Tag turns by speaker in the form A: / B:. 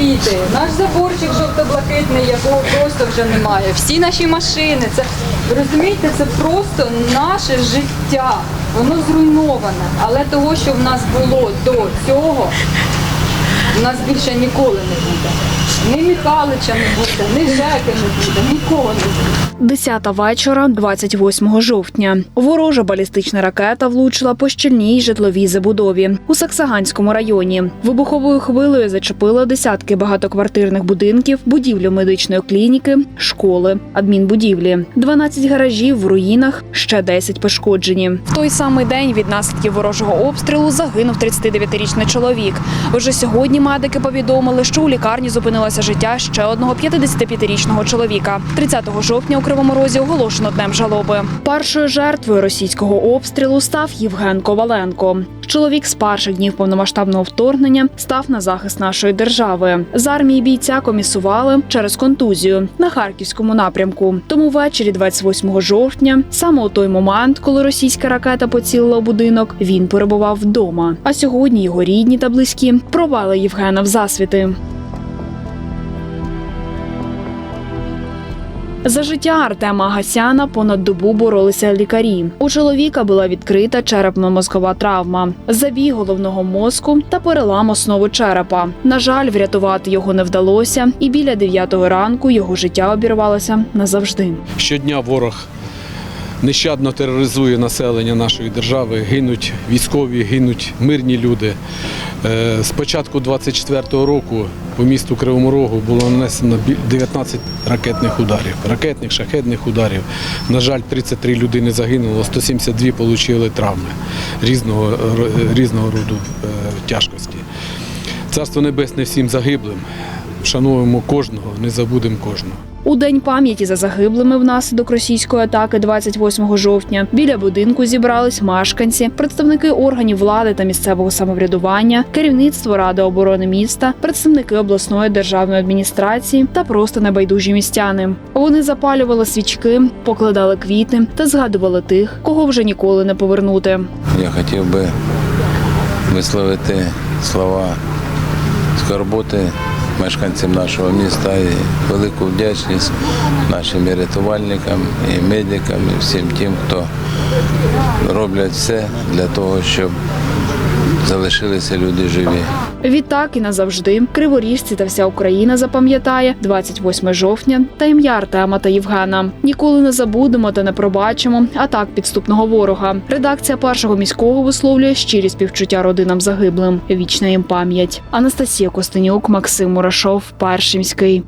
A: квіти, наш заборчик жовто-блакитний, якого просто вже немає. Всі наші машини. Це розумієте, це просто наше життя. Воно зруйноване. Але того, що в нас було до цього, у нас більше ніколи не буде. Ні Михалича не буде, ні Жеки не буде, нікого не буде.
B: Десята вечора, 28 жовтня. Ворожа балістична ракета влучила по щільній житловій забудові у Саксаганському районі. Вибуховою хвилею зачепила десятки багатоквартирних будинків, будівлю медичної клініки, школи, адмінбудівлі, 12 гаражів в руїнах, ще 10 пошкоджені. В той самий день від наслідків ворожого обстрілу загинув 39-річний чоловік. Вже сьогодні медики повідомили, що у лікарні зупинилося життя ще одного 55-річного чоловіка. 30 жовтня у Кривому Розі оголошено днем жалоби. Першою жертвою російського обстрілу став Євген Коваленко. Чоловік з перших днів повномасштабного вторгнення став на захист нашої держави. З армії бійця комісували через контузію на харківському напрямку. Тому ввечері 28 жовтня, саме у той момент, коли російська ракета поцілила будинок, він перебував вдома. А сьогодні його рідні та близькі провали Євгена в засвіти. За життя Артема Агасяна понад добу боролися лікарі. У чоловіка була відкрита черепно-мозкова травма, забій головного мозку та перелам основи черепа. На жаль, врятувати його не вдалося, і біля 9 ранку його життя обірвалося назавжди.
C: Щодня ворог нещадно тероризує населення нашої держави. Гинуть військові, гинуть мирні люди. Е, З початку 24-го року по місту Кривому Рогу було нанесено 19 ракетних ударів, ракетних, шахедних ударів. На жаль, 33 людини загинуло, 172 отримали травми різного, різного роду е, тяжкості. Царство Небесне всім загиблим. Вшануємо кожного, не забудемо кожного.
B: У день пам'яті за загиблими внаслідок російської атаки 28 жовтня біля будинку зібрались мешканці, представники органів влади та місцевого самоврядування, керівництво ради оборони міста, представники обласної державної адміністрації та просто небайдужі містяни. Вони запалювали свічки, покладали квіти та згадували тих, кого вже ніколи не повернути.
D: Я хотів би висловити слова скорботи мешканцям нашого міста і велику вдячність нашим і рятувальникам, і медикам, і всім тим, хто роблять все для того, щоб залишилися люди живі.
B: Відтак і назавжди криворіжці та вся Україна запам'ятає 28 жовтня та ім'я Артема та Євгена. Ніколи не забудемо та не пробачимо атак підступного ворога. Редакція першого міського висловлює щирі співчуття родинам загиблим. Вічна їм пам'ять. Анастасія Костенюк, Максим Мурашов, Перший міський.